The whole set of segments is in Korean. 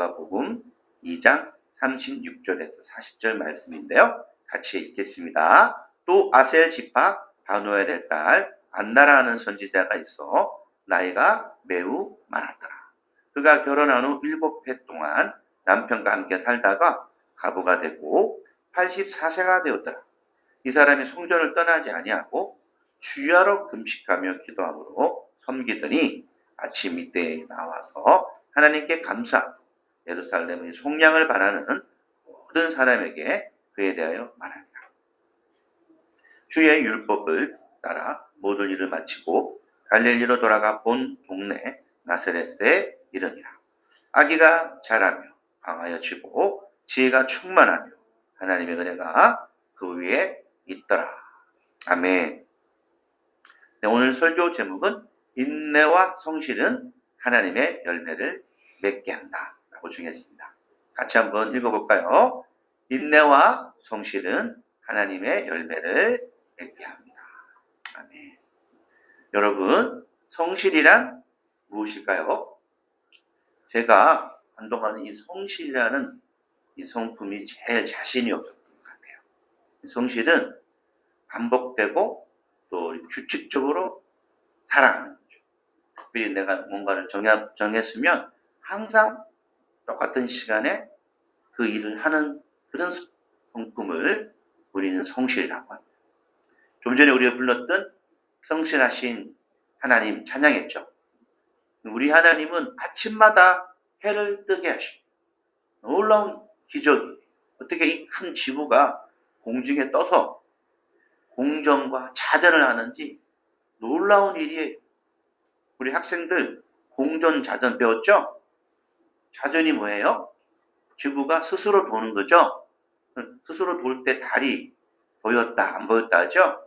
누가복음 2장 36절에서 40절 말씀인데요. 같이 읽겠습니다. 또 아셀 지파 바누엘의 딸 안나라는 선지자가 있어 나이가 매우 많았더라. 그가 결혼한 후 일곱 해 동안 남편과 함께 살다가 가부가 되고 84세가 되었더라. 이 사람이 성전을 떠나지 아니하고 주야로 금식하며 기도함으로 섬기더니 아침 이때에 나와서 하나님께 감사 예루살렘의 속량을 바라는 모든 사람에게 그에 대하여 말합니다. 주의 율법을 따라 모든 일을 마치고 갈릴리로 돌아가 본 동네 나사렛에 이르니라. 아기가 자라며 강하여 지고 지혜가 충만하며 하나님의 은혜가 그 위에 있더라. 아멘. 네, 오늘 설교 제목은 인내와 성실은 하나님의 열매를 맺게 한다. 라고 정했습니다. 같이 한번 읽어볼까요? 인내와 성실은 하나님의 열매를 맺게 합니다. 아멘. 여러분, 성실이란 무엇일까요? 제가 한동안 이 성실이라는 이 성품이 제일 자신이 없었던 것 같아요. 성실은 반복되고 또 규칙적으로 살아가는 거죠. 특별히 내가 뭔가를 정했으면 항상 똑같은 시간에 그 일을 하는 그런 성품을 우리는 성실이라고 합니다. 좀 전에 우리가 불렀던 성실하신 하나님 찬양했죠. 우리 하나님은 아침마다 해를 뜨게 하시고 놀라운 기적이 어떻게 이 큰 지구가 공중에 떠서 공전과 자전을 하는지 놀라운 일이에요. 우리 학생들 공전 자전 배웠죠? 자전이 뭐예요? 지구가 스스로 도는 거죠? 스스로 돌때 달이 보였다, 안 보였다 하죠?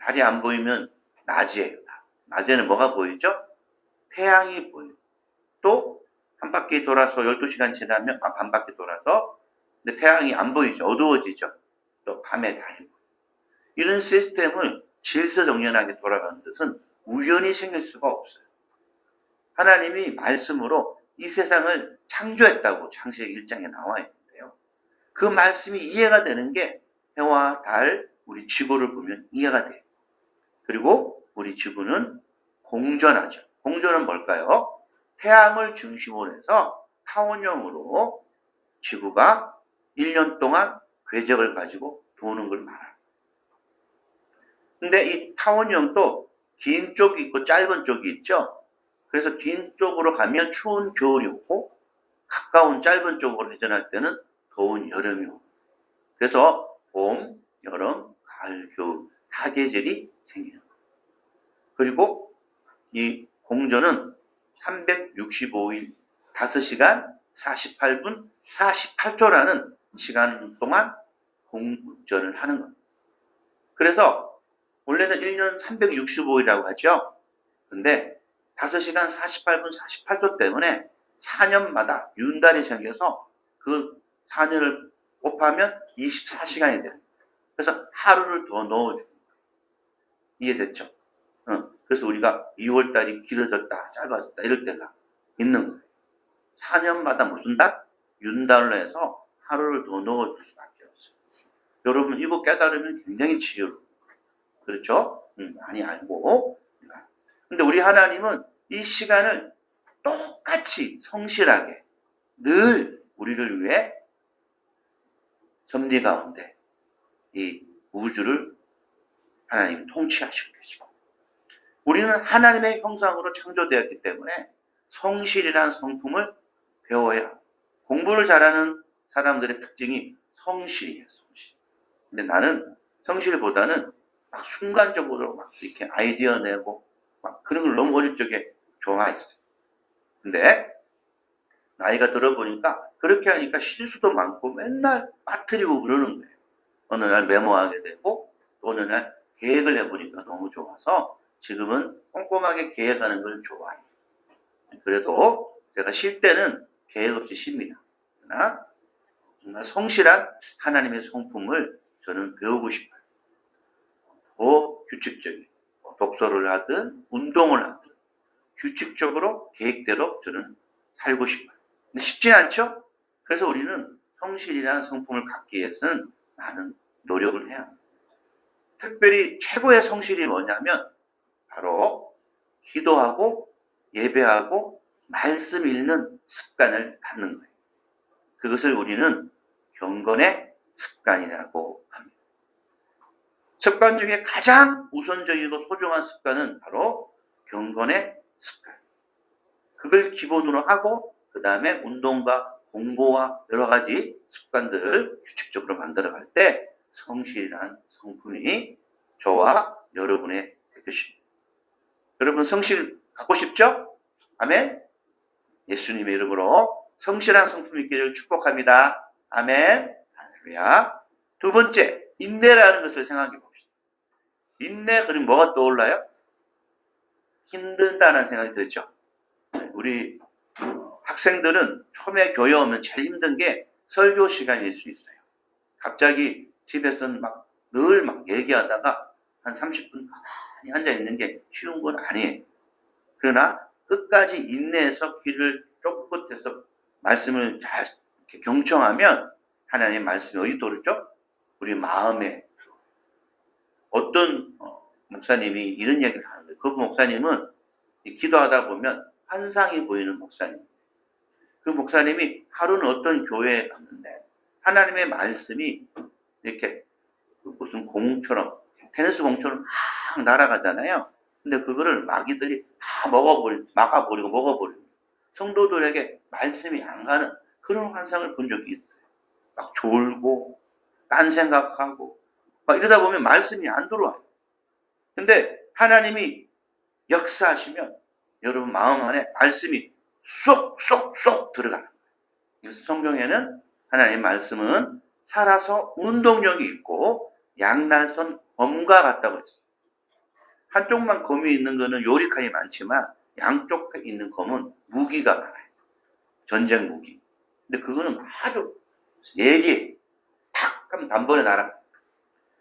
달이 안 보이면 낮이에요. 낮에는 뭐가 보이죠? 태양이 보여요. 또, 한 바퀴 돌아서 12시간 지나면, 아, 반 바퀴 돌아서, 근데 태양이 안 보이죠. 어두워지죠. 또, 밤에 달이. 이런 시스템을 질서정연하게 돌아가는 것은 우연히 생길 수가 없어요. 하나님이 말씀으로 이 세상을 창조했다고 창세기 1장에 나와 있는데요. 그 말씀이 이해가 되는 게 해와 달, 우리 지구를 보면 이해가 돼요. 그리고 우리 지구는 공전하죠. 공전은 뭘까요? 태양을 중심으로 해서 타원형으로 지구가 1년 동안 궤적을 가지고 도는 걸 말합니다. 근데 이 타원형도 긴 쪽이 있고 짧은 쪽이 있죠. 그래서 긴 쪽으로 가면 추운 겨울이 오고 가까운 짧은 쪽으로 회전할 때는 더운 여름이 오고 그래서 봄, 여름, 가을, 겨울 사계절이 거예요. 그리고 이 공전은 365일 5시간 48분 48초라는 시간 동안 공전을 하는 겁니다. 그래서 원래는 1년 365일이라고 하죠. 근데 5시간 48분 48초 때문에 4년마다 윤달이 생겨서 그 4년을 곱하면 24시간이 돼요. 그래서 하루를 더 거예요. 이해됐죠? 어, 그래서 우리가 2월달이 길어졌다, 짧아졌다 이럴 때가 있는 거예요. 4년마다 무슨 달? 윤달로 해서 하루를 더 넣어줄 수밖에 없어요. 여러분 이거 깨달으면 굉장히 지혜로 그렇죠? 음, 많이 알고 근데 우리 하나님은 이 시간을 똑같이 성실하게 늘 우리를 위해 섭리 가운데 이 우주를 하나님 통치하시고 계시고 우리는 하나님의 형상으로 창조되었기 때문에 성실이라는 성품을 배워야 공부를 잘하는 사람들의 특징이 성실이에요. 성실. 근데 나는 성실보다는 막 순간적으로 막 이렇게 아이디어 내고 막 그런 걸 너무 어릴 적에 좋아했어요. 근데 나이가 들어보니까 그렇게 하니까 실수도 많고 맨날 빠뜨리고 그러는 거예요. 어느 날 메모하게 되고 어느 날 계획을 해보니까 너무 좋아서 지금은 꼼꼼하게 계획하는 걸 좋아해요. 그래도 제가 쉴 때는 계획 없이 쉽니다. 그러나 정말 성실한 하나님의 성품을 저는 배우고 싶어요. 더 규칙적인 독서를 하든 운동을 하든 규칙적으로 계획대로 저는 살고 싶어요. 근데 쉽지 않죠? 그래서 우리는 성실이라는 성품을 갖기 위해서는 많은 노력을 해야 합니다. 특별히 최고의 성실이 뭐냐면 바로 기도하고 예배하고 말씀 읽는 습관을 갖는 거예요. 그것을 우리는 경건의 습관이라고 합니다. 습관 중에 가장 우선적이고 소중한 습관은 바로 경건의. 그걸 기본으로 하고 그 다음에 운동과 공부와 여러 가지 습관들을 규칙적으로 만들어갈 때 성실한 성품이 저와 여러분의 될 것입니다. 여러분 성실 갖고 싶죠? 아멘. 예수님의 이름으로 성실한 성품 있기를 축복합니다. 아멘. 할렐루야. 두 번째, 인내라는 것을 생각해 봅시다. 인내, 그럼 뭐가 떠올라요? 힘들다는 생각이 들죠. 우리 학생들은 처음에 교회 오면 제일 힘든 게 설교 시간일 수 있어요. 갑자기 집에서는 막 늘 막 얘기하다가 한 30분 가만히 앉아 있는 게 쉬운 건 아니에요. 그러나 끝까지 인내해서 귀를 쫓긋해서 말씀을 잘 경청하면 하나님의 말씀이 어디 도르죠? 우리 마음에 어떤 어, 목사님이 이런 얘기를 그 목사님은 이 기도하다 보면 환상이 보이는 목사님. 그 목사님이 하루는 어떤 교회에 갔는데 하나님의 말씀이 이렇게 그 무슨 공처럼 테니스 공처럼 막 날아가잖아요. 근데 그거를 마귀들이 다 먹어버리, 막아버리고 먹어버리고 성도들에게 말씀이 안 가는 그런 환상을 본 적이 있어요. 막 졸고 딴 생각하고 막 이러다 보면 말씀이 안 들어와요. 근데 하나님이 역사하시면 여러분 마음 안에 말씀이 쏙쏙쏙 들어가는 거예요. 그래서 성경에는 하나님의 말씀은 살아서 운동력이 있고 양날선 검과 같다고 했어요. 한쪽만 검이 있는 거는 요리칼이 많지만 양쪽 있는 검은 무기가 많아요. 전쟁 무기. 근데 그거는 아주 예리해. 탁 하면 단번에 날아.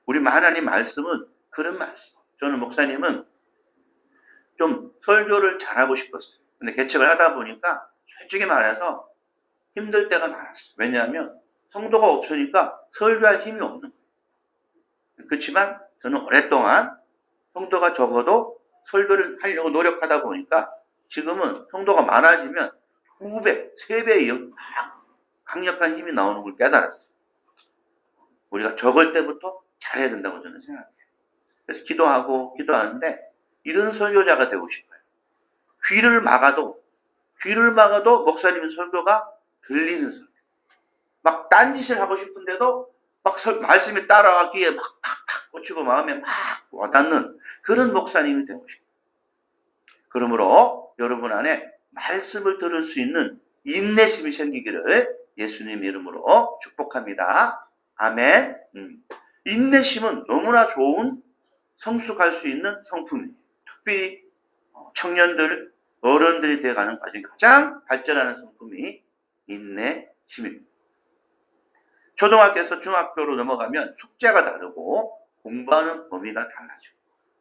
우리 하나님 말씀은 그런 말씀. 저는 목사님은 좀 설교를 잘하고 싶었어요. 근데 개척을 하다 보니까 솔직히 말해서 힘들 때가 많았어요. 왜냐하면 성도가 없으니까 설교할 힘이 없는 거예요. 그렇지만 저는 오랫동안 성도가 적어도 설교를 하려고 노력하다 보니까 지금은 성도가 많아지면 두 배, 세 배의 강력한 힘이 나오는 걸 깨달았어요. 우리가 적을 때부터 잘해야 된다고 저는 생각해요. 그래서 기도하고 기도하는데 이런 설교자가 되고 싶어요. 귀를 막아도 귀를 막아도 목사님 설교가 들리는 설교. 막 딴짓을 하고 싶은데도 막 설, 말씀이 따라가기에 막 팍팍 꽂히고 마음에 막 와닿는 그런 목사님이 되고 싶어요. 그러므로 여러분 안에 말씀을 들을 수 있는 인내심이 생기기를 예수님 이름으로 축복합니다. 아멘. 음. 인내심은 너무나 좋은 성숙할 수 있는 성품이에요. 특별히 청년들, 어른들이 되어가는 과정 가장 발전하는 성품이 인내심입니다. 초등학교에서 중학교로 넘어가면 숙제가 다르고 공부하는 범위가 달라져.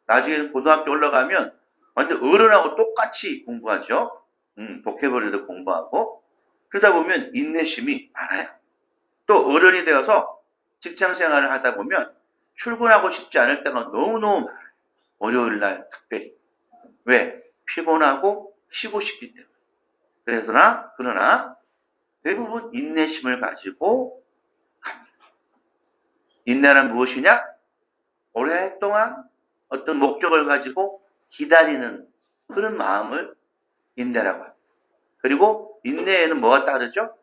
나중에 고등학교 올라가면 완전 어른하고 똑같이 공부하죠. 음, 보케버리도 공부하고 그러다 보면 인내심이 많아요. 또 어른이 되어서 직장 생활을 하다 보면 출근하고 싶지 않을 때가 너무너무 많아요. 월요일 날 특별히. 왜? 피곤하고 쉬고 싶기 때문에. 그래서나, 그러나 대부분 인내심을 가지고 갑니다. 인내란 무엇이냐? 오랫동안 어떤 목적을 가지고 기다리는 그런 마음을 인내라고 합니다. 그리고 인내에는 뭐가 따르죠?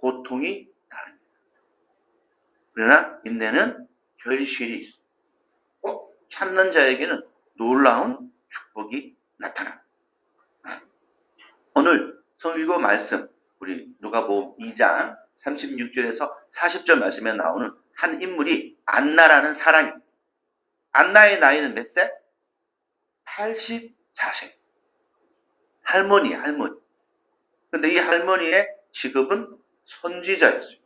고통이 따릅니다. 그러나 인내는 결실이 있습니다. 꼭 참는 자에게는 놀라운 축복이 나타납니다. 오늘 성일고 말씀 우리 누가복음 2장 36절에서 40절 말씀에 나오는 한 인물이 안나라는 사람입니다. 안나의 나이는 몇 세? 84세. 할머니, 할머니. 근데 이 할머니의 직업은 선지자였어요.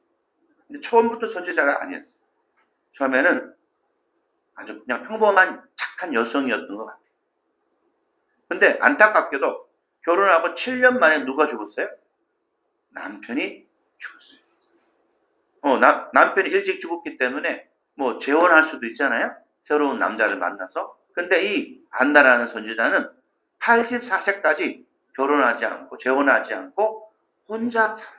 근데 처음부터 선지자가 아니었어요. 처음에는 아주 그냥 평범한 착한 여성이었던 것 같아요. 근데 안타깝게도 결혼하고 7년 만에 누가 죽었어요? 남편이 죽었어요. 어, 남, 남편이 일찍 죽었기 때문에 뭐 재혼할 수도 있잖아요. 새로운 남자를 만나서. 근데 이 안나라는 선지자는 84세까지 결혼하지 않고 재혼하지 않고 혼자 살았어요.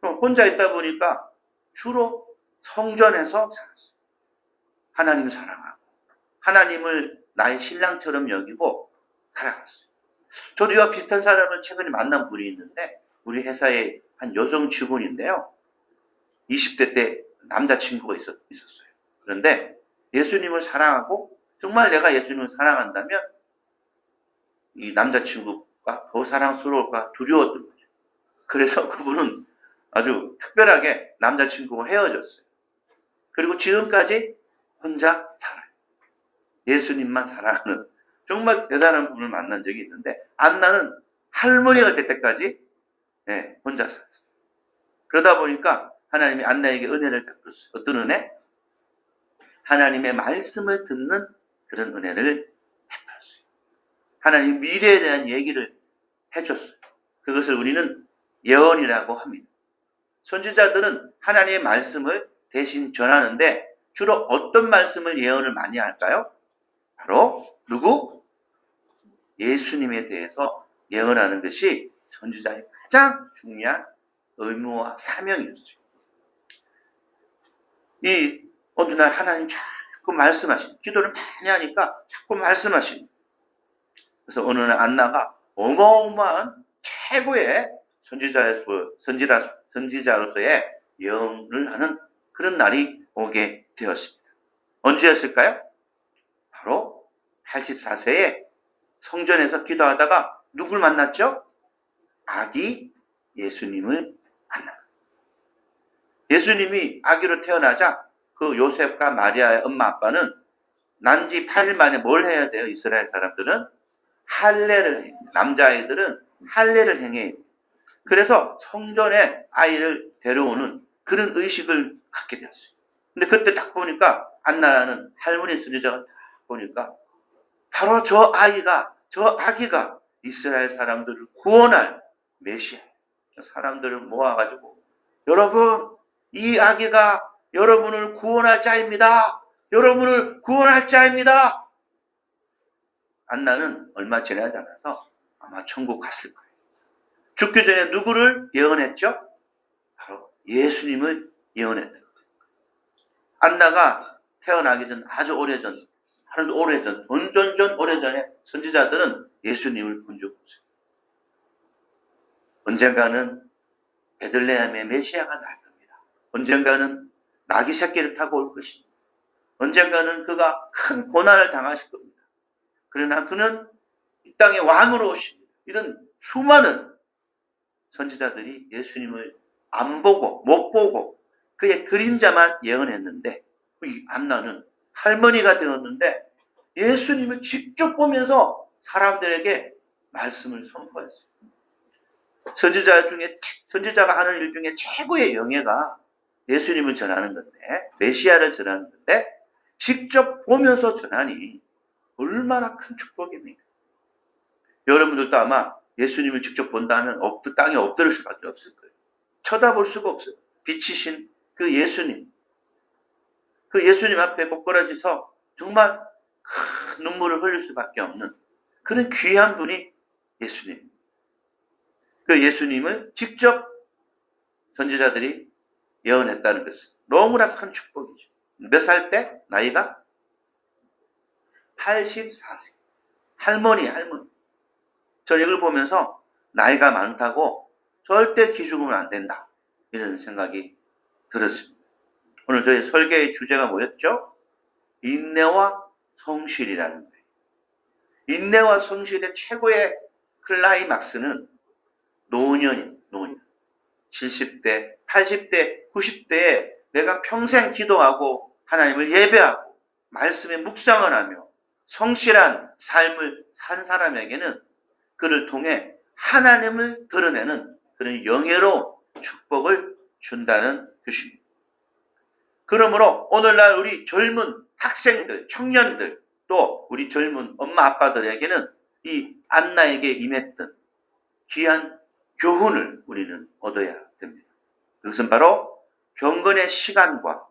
그럼 혼자 있다 보니까 주로 성전에서 살았어요. 하나님 사랑하고 하나님을 나의 신랑처럼 여기고 살아갔어요. 저도 이와 비슷한 사람을 최근에 만난 분이 있는데 우리 회사의 한 여성 직원인데요. 20대 때 남자친구가 있었, 있었어요. 그런데 예수님을 사랑하고 정말 내가 예수님을 사랑한다면 이 남자친구가 더 사랑스러울까 두려웠던 거죠. 그래서 그분은 아주 특별하게 남자친구와 헤어졌어요. 그리고 지금까지 혼자 살아요. 예수님만 사랑하는 정말 대단한 분을 만난 적이 있는데 안나는 할머니가 될 때까지 예, 혼자 살았어요. 그러다 보니까 하나님이 안나에게 은혜를 베풀었어요. 어떤 은혜? 하나님의 말씀을 듣는 그런 은혜를 베풀었어요. 하나님 미래에 대한 얘기를 해줬어요. 그것을 우리는 예언이라고 합니다. 선지자들은 하나님의 말씀을 대신 전하는데 주로 어떤 말씀을 예언을 많이 할까요? 바로 누구? 예수님에 대해서 예언하는 것이 선지자의 가장 중요한 의무와 사명이었어요. 이 어느 날 하나님 자꾸 말씀하신 기도를 많이 하니까 자꾸 말씀하신 그래서 어느 날 안나가 어마어마한 최고의 선지자로서 선지자 선지자로서의 예언을 하는 그런 날이 오게 되었습니다. 언제였을까요? 바로 84세에 성전에서 기도하다가 누굴 만났죠? 아기 예수님을 만나. 예수님이 아기로 태어나자 그 요셉과 마리아의 엄마 아빠는 난지 8일 만에 뭘 해야 돼요? 이스라엘 사람들은 할례를 해. 남자아이들은 할례를 행해요. 그래서 성전에 아이를 데려오는 그런 의식을 갖게 되었어요. 근데 그때 딱 보니까 안나라는 할머니 딱 보니까 바로 저 아이가 저 아기가 이스라엘 사람들을 구원할 메시아. 사람들을 모아가지고 여러분 이 아기가 여러분을 구원할 자입니다. 여러분을 구원할 자입니다. 안나는 얼마 지나지 않아서 아마 천국 갔을 거예요. 죽기 전에 누구를 예언했죠? 바로 예수님을 거예요. 안나가 태어나기 전 아주 오래전, 아주 오래전, 전전전 오래전에 선지자들은 예수님을 본 적 없어요. 언젠가는 베들레헴의 메시아가 날 겁니다. 언젠가는 나귀 새끼를 타고 올 것입니다. 언젠가는 그가 큰 고난을 당하실 겁니다. 그러나 그는 이 땅의 왕으로 오십니다. 이런 수많은 선지자들이 예수님을 안 보고 못 보고 그의 그림자만 예언했는데 이 안나는 할머니가 되었는데 예수님을 직접 보면서 사람들에게 말씀을 선포했어요. 선지자 중에 선지자가 하는 일 중에 최고의 영예가 예수님을 전하는 건데 메시아를 전하는 건데 직접 보면서 전하니 얼마나 큰 축복입니까? 여러분들도 아마 예수님을 직접 본다면 엎, 땅에 엎드릴 수밖에 없을 거예요. 쳐다볼 수가 없어요. 빛이신 그 예수님. 그 예수님 앞에 목걸어져서 정말 큰 눈물을 흘릴 수밖에 없는 그런 귀한 분이 예수님. 그 예수님을 직접 선지자들이 예언했다는 것은 너무나 큰 축복이죠. 몇 살 때? 나이가? 84세. 할머니, 할머니. 저 이걸 보면서 나이가 많다고 절대 기죽으면 안 된다. 이런 생각이 들었습니다. 오늘 저희 설계의 주제가 뭐였죠? 인내와 성실이라는 거예요. 인내와 성실의 최고의 클라이막스는 노년이 노년. 70대, 80대, 90대에 내가 평생 기도하고 하나님을 예배하고 말씀에 묵상을 하며 성실한 삶을 산 사람에게는 그를 통해 하나님을 드러내는 그런 영예로 축복을 준다는 뜻입니다. 그러므로 오늘날 우리 젊은 학생들, 청년들, 또 우리 젊은 엄마 아빠들에게는 이 안나에게 임했던 귀한 교훈을 우리는 얻어야 됩니다. 그것은 바로 경건의 시간과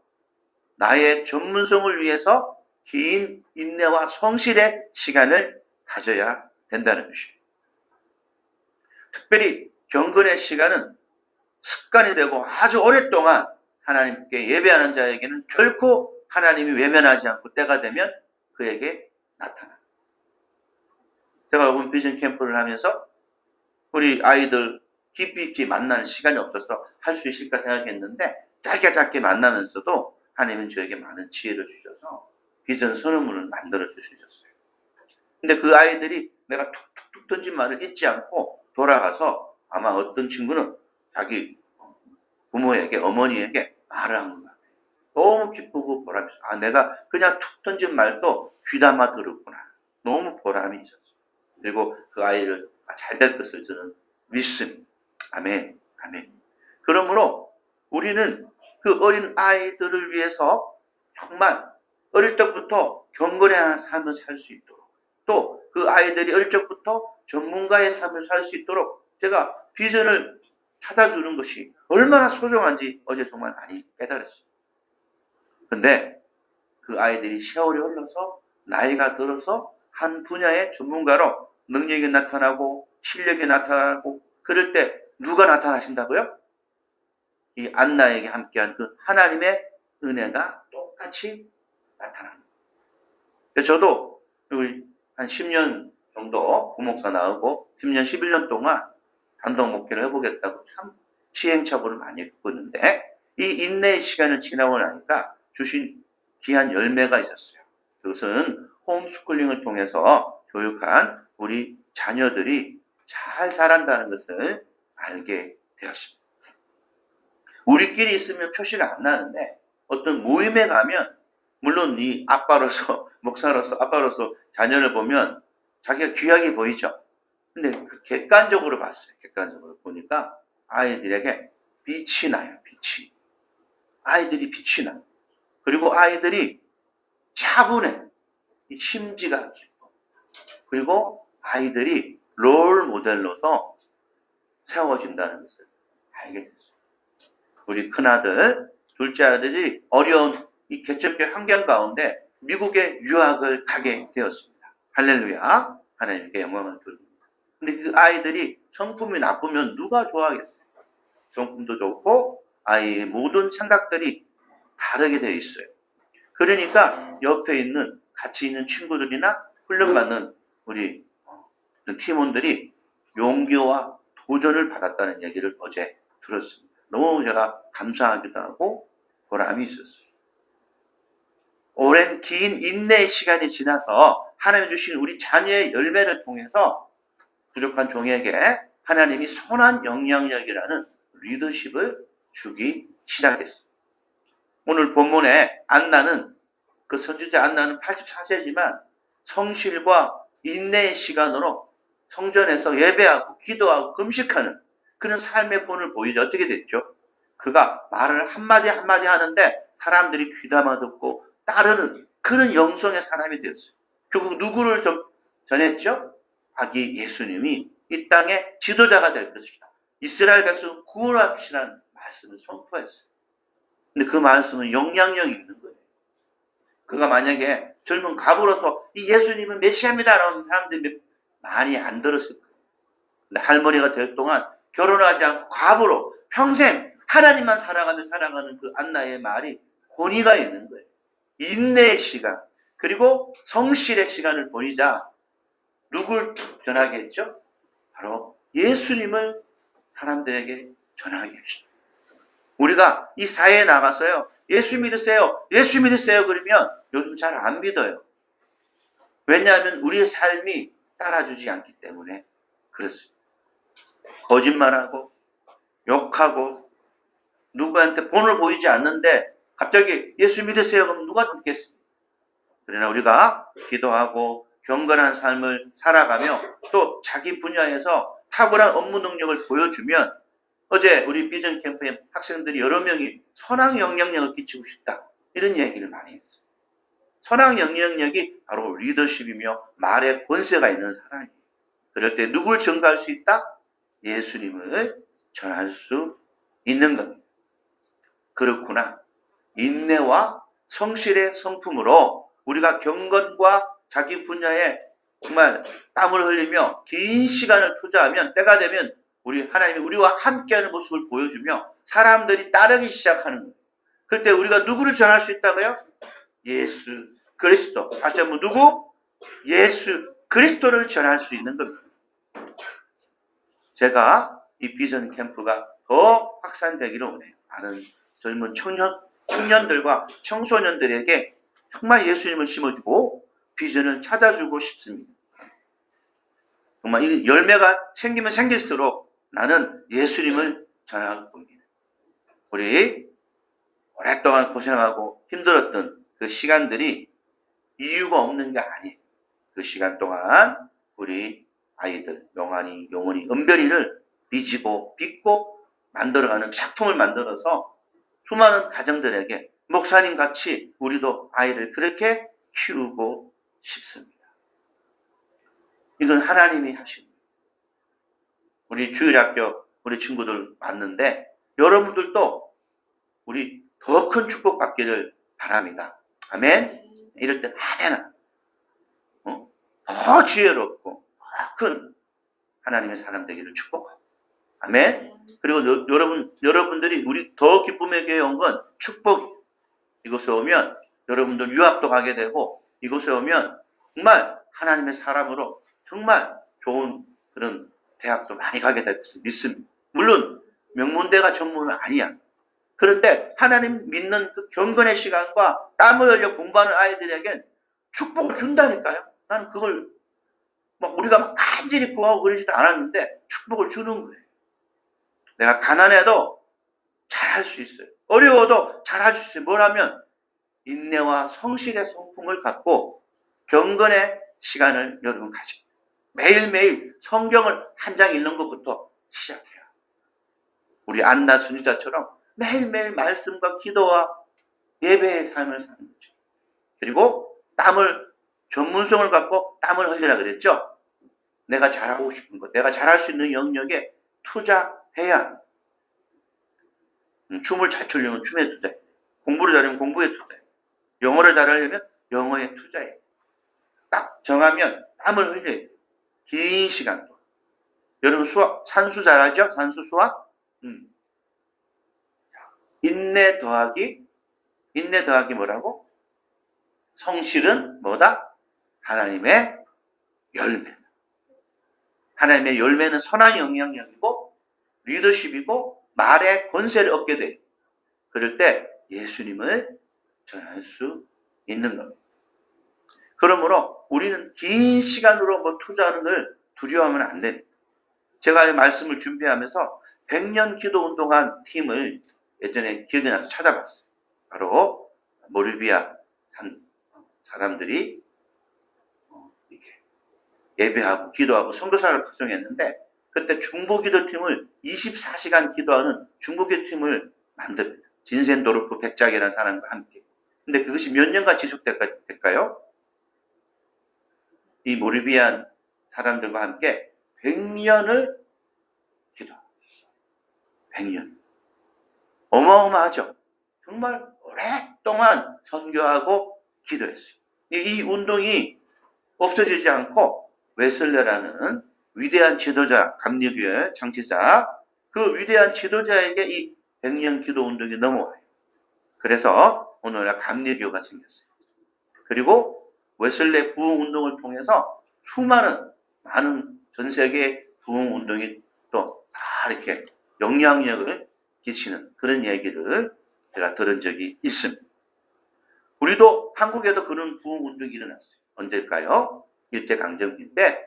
나의 전문성을 위해서 긴 인내와 성실의 시간을 가져야 된다는 것입니다. 특별히 경건의 시간은 습관이 되고 아주 오랫동안 하나님께 예배하는 자에게는 결코 하나님이 외면하지 않고 때가 되면 그에게 나타나. 제가 이번 비전 캠프를 하면서 우리 아이들 깊이 있게 만나는 시간이 없어서 할 수 있을까 생각했는데 짧게 짧게 만나면서도 하나님은 저에게 많은 지혜를 주셔서 비전 선언문을 만들어 주셨어요. 근데 그 아이들이 내가 툭툭툭 던진 말을 잊지 않고 돌아가서 아마 어떤 친구는 자기 부모에게 어머니에게 말을 한것 같아요. 너무 기쁘고 보람이 있어. 아 내가 그냥 툭 던진 말도 귀담아 들었구나. 너무 보람이 있었어. 그리고 그 아이를 잘될 것을 저는 믿습니다. 아멘. 아멘. 그러므로 우리는 그 어린 아이들을 위해서 정말 어릴 적부터 경건의 삶을 살 수 있도록 또 그 아이들이 어릴 적부터 전문가의 삶을 살 수 있도록 제가 비전을 찾아주는 것이 얼마나 소중한지 어제 정말 많이 깨달았어요. 근데 그 아이들이 세월이 흘러서 나이가 들어서 한 분야의 전문가로 능력이 나타나고 실력이 나타나고 그럴 때 누가 나타나신다고요? 이 안나에게 함께한 그 하나님의 은혜가 똑같이 나타납니다. 저도 한 10년 정도 부목사 나오고 10년, 11년 동안 단독 목회를 해보겠다고 참 시행착오를 많이 겪었는데 이 인내의 시간을 지나고 나니까 주신 귀한 열매가 있었어요. 그것은 홈스쿨링을 통해서 교육한 우리 자녀들이 잘 자란다는 것을 알게 되었습니다. 우리끼리 있으면 표시가 안 나는데 어떤 모임에 가면 물론 이 아빠로서 목사로서 아빠로서 자녀를 보면 자기가 귀하게 보이죠. 근데 그 객관적으로 봤어요. 객관적으로 보니까 아이들에게 빛이 나요. 빛이. 아이들이 빛이 나요. 그리고 아이들이 차분해. 이 심지가 깊고. 그리고 아이들이 롤 모델로서 세워진다는 것을 알게 됐어요. 우리 큰아들, 둘째 아들이 어려운 이 개척의 환경 가운데 미국에 유학을 가게 되었습니다. 할렐루야. 하나님께 영광을 돌립니다. 근데 그 아이들이 성품이 나쁘면 누가 좋아하겠어요? 성품도 좋고 아이의 모든 생각들이 다르게 되어 있어요. 그러니까 옆에 있는 같이 있는 친구들이나 훈련받는 우리 어, 팀원들이 용기와 도전을 받았다는 얘기를 어제 들었습니다. 너무 제가 감사하기도 하고 보람이 있었어요. 오랜 긴 인내의 시간이 지나서 하나님 주신 우리 자녀의 열매를 통해서 부족한 종에게 하나님이 선한 영향력이라는 리더십을 주기 시작했습니다. 오늘 본문에 안나는 그 선지자 안나는 84세지만 성실과 인내의 시간으로 성전에서 예배하고 기도하고 금식하는 그런 삶의 본을 보이죠. 어떻게 됐죠? 그가 말을 한마디 한마디 하는데 사람들이 귀담아 듣고 따르는 그런 영성의 사람이 되었어요. 결국 누구를 좀 전했죠? 아기 예수님이 이 땅의 지도자가 될 것이다. 이스라엘 백성을 구원할 것이라는 말씀을 선포했어요. 근데 그 말씀은 영향력이 있는 거예요. 그가 만약에 젊은 갑으로서 이 예수님은 메시아입니다라는 사람들이 많이 안 들었을 거예요. 근데 할머니가 될 동안 결혼하지 않고 갑으로 평생 하나님만 살아가며 살아가는 그 안나의 말이 권위가 있는 거예요. 인내의 시간, 그리고 성실의 시간을 보이자 누굴 전하게 했죠? 바로 예수님을 사람들에게 전하게 했죠. 우리가 이 사회에 나가서요, 예수 믿으세요, 예수 믿으세요, 그러면 요즘 잘 안 믿어요. 왜냐하면 우리의 삶이 따라주지 않기 때문에 그렇습니다. 거짓말하고, 욕하고, 누구한테 본을 보이지 않는데 갑자기 예수 믿으세요, 그럼 누가 믿겠습니까? 그러나 우리가 기도하고 경건한 삶을 살아가며 또 자기 분야에서 탁월한 업무 능력을 보여주면 어제 우리 비전 캠프에 학생들이 여러 명이 선악 영향력을 끼치고 싶다. 이런 얘기를 많이 했어요. 선악 영향력이 바로 리더십이며 말에 권세가 있는 사람이에요. 그럴 때 누굴 증가할 수 있다? 예수님을 전할 수 있는 겁니다. 그렇구나. 인내와 성실의 성품으로 우리가 경건과 자기 분야에 정말 땀을 흘리며 긴 시간을 투자하면 때가 되면 우리 하나님이 우리와 함께하는 모습을 보여주며 사람들이 따르기 시작하는 거예요. 그때 우리가 누구를 전할 수 있다고요? 예수 그리스도. 다시 한번 누구? 예수 그리스도를 전할 수 있는 겁니다. 제가 이 비전 캠프가 더 확산되기를 원해요. 많은 젊은 청년, 청년들과 청소년들에게 정말 예수님을 심어주고 비전을 찾아주고 싶습니다. 정말 이 열매가 생기면 생길수록 나는 예수님을 전할 겁니다. 우리 오랫동안 고생하고 힘들었던 그 시간들이 이유가 없는 게 아니에요. 그 시간 동안 우리 아이들, 영환이, 용원이, 은별이를 빚고 빚고 만들어가는 작품을 만들어서 수많은 가정들에게 목사님 같이 우리도 아이를 그렇게 키우고 싶습니다. 이건 하나님이 하신. 우리 주일학교 우리 친구들 왔는데 여러분들도 우리 더 큰 축복 받기를 바랍니다. 아멘. 이럴 땐 아멘. 어? 더 지혜롭고 더 큰 하나님의 사람 되기를 축복하고. 아멘. 그리고 여, 여러분 여러분들이 우리 더 기쁨의 교회 온 건 축복. 이곳에 오면 여러분들 유학도 가게 되고 이곳에 오면 정말 하나님의 사람으로 정말 좋은 그런 대학도 많이 가게 될 것을 믿습니다. 물론 명문대가 전문은 아니야. 그런데 하나님 믿는 그 경건의 시간과 땀을 흘려 공부하는 아이들에겐 축복을 준다니까요. 나는 그걸 막 우리가 막 간절히 구하고 그러지도 않았는데 축복을 주는 거예요. 내가 가난해도 잘할 수 있어요. 어려워도 잘할 수 있어요. 뭐라면 인내와 성실의 성품을 갖고 경건의 시간을 여러분 가져. 매일매일 성경을 한 장 읽는 것부터 시작해요. 우리 안나 순지자처럼 매일매일 말씀과 기도와 예배의 삶을 사는 거죠. 그리고 땀을 전문성을 갖고 땀을 흘리라 그랬죠. 내가 잘하고 싶은 것, 내가 잘할 수 있는 영역에 투자해야. 음, 춤을 잘 추려면 춤에 투자해. 공부를 잘하면 공부에 투자해. 영어를 잘하려면 영어에 투자해. 딱 정하면 땀을 흘려야 긴 시간 동안. 여러분 수학, 산수 잘하죠? 산수 수학? 음. 인내 더하기, 인내 더하기 뭐라고? 성실은 뭐다? 하나님의 열매. 하나님의 열매는 선한 영향력이고, 리더십이고, 말의 권세를 얻게 돼. 그럴 때 예수님을 전할 수 있는 겁니다. 그러므로 우리는 긴 시간으로 뭐 투자하는 걸 두려워하면 안 됩니다. 제가 이 말씀을 준비하면서 100년 기도 운동한 팀을 예전에 기억이 나서 찾아봤어요. 바로 모리비아 산 사람들이 어, 이렇게 예배하고 기도하고 선교사를 구성했는데 그때 중보기도팀을 24시간 기도하는 중보기도팀을 만듭니다. 진센도르프 백작이라는 사람과 함께. 근데 그것이 몇 년간 지속될까요? 이 모리비안 사람들과 함께 100년을 기도. 100년. 어마어마하죠. 정말 오랫동안 선교하고 기도했어요. 이 운동이 없어지지 않고 웨슬레라는 위대한 지도자, 감리교회 장치자, 그 위대한 지도자에게 이 100년 기도 운동이 넘어와요. 그래서 오늘날 감리교가 생겼어요. 그리고 웨슬레 부흥 운동을 통해서 수많은 많은 전 세계 부흥 운동이 또 다 이렇게 영향력을 끼치는 그런 얘기를 제가 들은 적이 있습니다. 우리도 한국에도 그런 부흥 운동이 일어났어요. 언제일까요? 일제강점기 때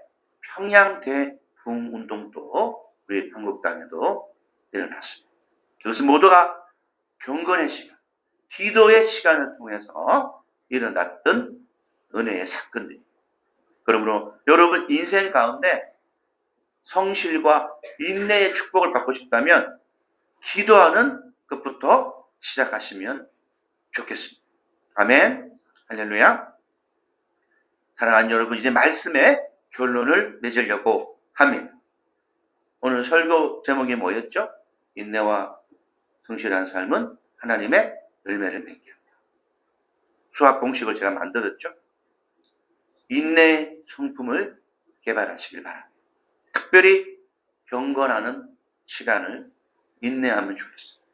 평양 대 부흥 운동도 우리 한국 땅에도 일어났습니다. 그것은 모두가 경건의 시간, 기도의 시간을 통해서 일어났던 은혜의 사건들입니다. 그러므로 여러분 인생 가운데 성실과 인내의 축복을 받고 싶다면 기도하는 것부터 시작하시면 좋겠습니다. 아멘. 할렐루야. 사랑하는 여러분, 이제 말씀의 결론을 맺으려고 합니다. 오늘 설교 제목이 뭐였죠? 인내와 성실한 삶은 하나님의 열매를 맺게 합니다. 수학 공식을 제가 만들었죠. 인내 성품을 개발하시길 바랍니다. 특별히 경건하는 시간을 인내하면 좋겠습니다.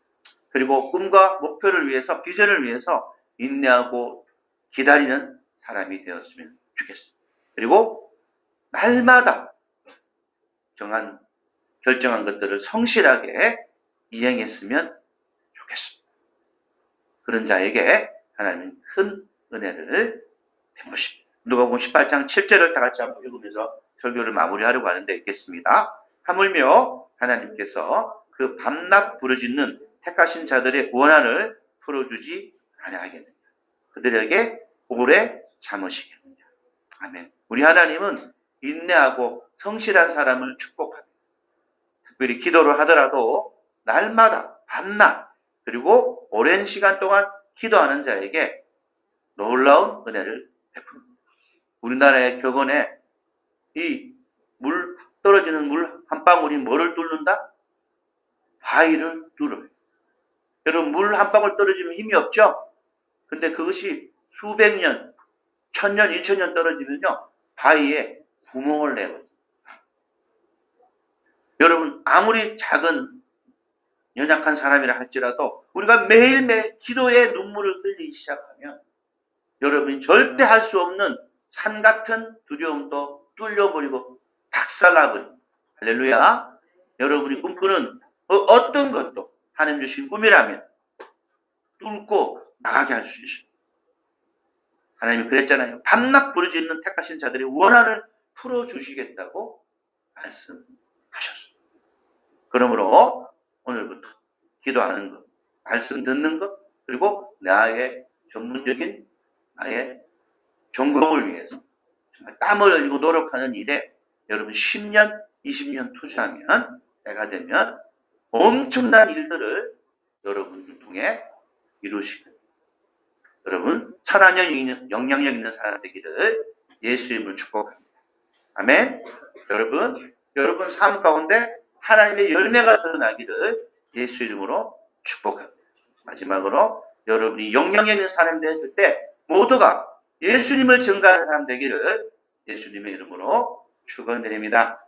그리고 꿈과 목표를 위해서, 비전을 위해서 인내하고 기다리는 사람이 되었으면 좋겠습니다. 그리고 날마다 정한, 결정한 것들을 성실하게 이행했으면 좋겠습니다. 그런 자에게 하나님은 큰 은혜를 베푸십니다. 누가복음 18장 7절을 다 같이 한번 읽으면서 설교를 마무리하려고 하는데 읽겠습니다. 하물며 하나님께서 그 밤낮 부르짖는 택하신 자들의 원한을 풀어주지 아니하겠느냐. 그들에게 오래 참으시겠느냐. 아멘. 우리 하나님은 인내하고 성실한 사람을 축복합니다. 특별히 기도를 하더라도 날마다 밤낮 그리고 오랜 시간 동안 기도하는 자에게 놀라운 은혜를 베풉니다. 우리나라의 격언에 이 물 떨어지는 물 한 방울이 뭐를 뚫는다? 바위를 뚫어요. 여러분 물 한 방울 떨어지면 힘이 없죠? 근데 그것이 수백 년, 천년, 일천년 떨어지면요 바위에 구멍을 내요. 여러분 아무리 작은 연약한 사람이라 할지라도 우리가 매일매일 기도의 눈물을 흘리기 시작하면 여러분이 절대 할 수 없는 산 같은 두려움도 뚫려버리고 박살나버립니다. 할렐루야. 여러분이 꿈꾸는 어- 어떤 것도 하나님 주신 꿈이라면 뚫고 나가게 할 수 있습니다. 하나님이 그랬잖아요. 밤낮 부르짖는 택하신 자들의 원한을 풀어주시겠다고 말씀하셨습니다. 그러므로 오늘부터 기도하는 것, 말씀 듣는 것, 그리고 나의 전문적인 나의 전공을 위해서 정말 땀을 흘리고 노력하는 일에 여러분 10년, 20년 투자하면 때가 되면 엄청난 일들을 여러분을 통해 이루시고 여러분 천하년 영향력 있는 사람 되기를 예수 이름으로 축복합니다. 아멘. 여러분 여러분 삶 가운데 하나님의 열매가 드러나기를 예수 이름으로 축복합니다. 마지막으로 여러분이 영향력 있는 사람 되었을 때 모두가 예수님을 증가하는 사람 되기를 예수님의 이름으로 축원드립니다.